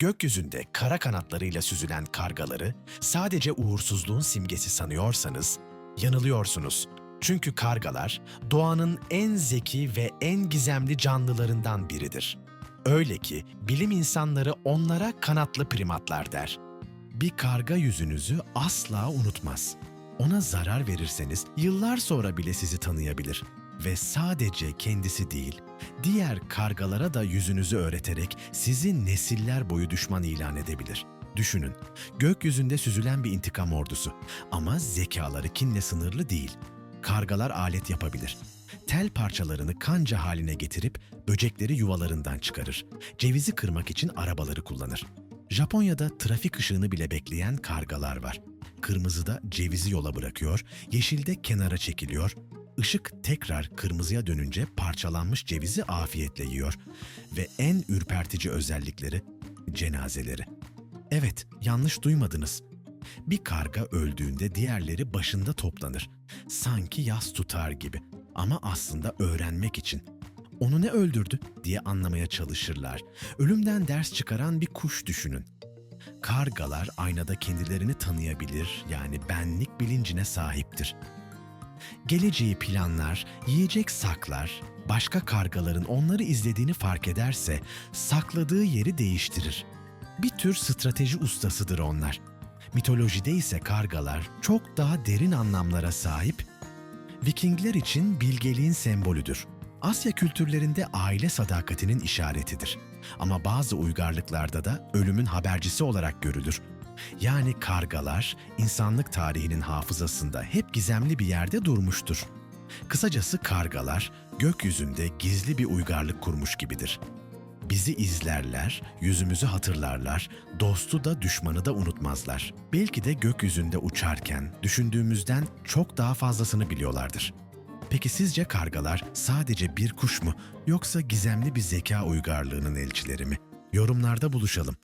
Gökyüzünde kara kanatlarıyla süzülen kargaları sadece uğursuzluğun simgesi sanıyorsanız yanılıyorsunuz. Çünkü kargalar doğanın en zeki ve en gizemli canlılarından biridir. Öyle ki bilim insanları onlara kanatlı primatlar der. Bir karga yüzünüzü asla unutmaz. Ona zarar verirseniz yıllar sonra bile sizi tanıyabilir ve sadece kendisi değil, diğer kargalara da yüzünüzü öğreterek sizi nesiller boyu düşman ilan edebilir. Düşünün, gökyüzünde süzülen bir intikam ordusu ama zekaları kinle sınırlı değil. Kargalar alet yapabilir. Tel parçalarını kanca haline getirip böcekleri yuvalarından çıkarır. Cevizi kırmak için arabaları kullanır. Japonya'da trafik ışığını bile bekleyen kargalar var. Kırmızıda cevizi yola bırakıyor, yeşilde kenara çekiliyor, Işık tekrar kırmızıya dönünce parçalanmış cevizi afiyetle yiyor ve en ürpertici özellikleri cenazeleri. Evet, yanlış duymadınız. Bir karga öldüğünde diğerleri başında toplanır. Sanki yas tutar gibi ama aslında öğrenmek için. Onu ne öldürdü diye anlamaya çalışırlar. Ölümden ders çıkaran bir kuş düşünün. Kargalar aynada kendilerini tanıyabilir yani benlik bilincine sahiptir. Geleceği planlar, yiyecek saklar, başka kargaların onları izlediğini fark ederse sakladığı yeri değiştirir. Bir tür strateji ustasıdır onlar. Mitolojide ise kargalar çok daha derin anlamlara sahip, Vikingler için bilgeliğin sembolüdür. Asya kültürlerinde aile sadakatinin işaretidir. Ama bazı uygarlıklarda da ölümün habercisi olarak görülür. Yani kargalar insanlık tarihinin hafızasında hep gizemli bir yerde durmuştur. Kısacası kargalar gökyüzünde gizli bir uygarlık kurmuş gibidir. Bizi izlerler, yüzümüzü hatırlarlar, dostu da düşmanı da unutmazlar. Belki de gökyüzünde uçarken düşündüğümüzden çok daha fazlasını biliyorlardır. Peki sizce kargalar sadece bir kuş mu yoksa gizemli bir zeka uygarlığının elçileri mi? Yorumlarda buluşalım.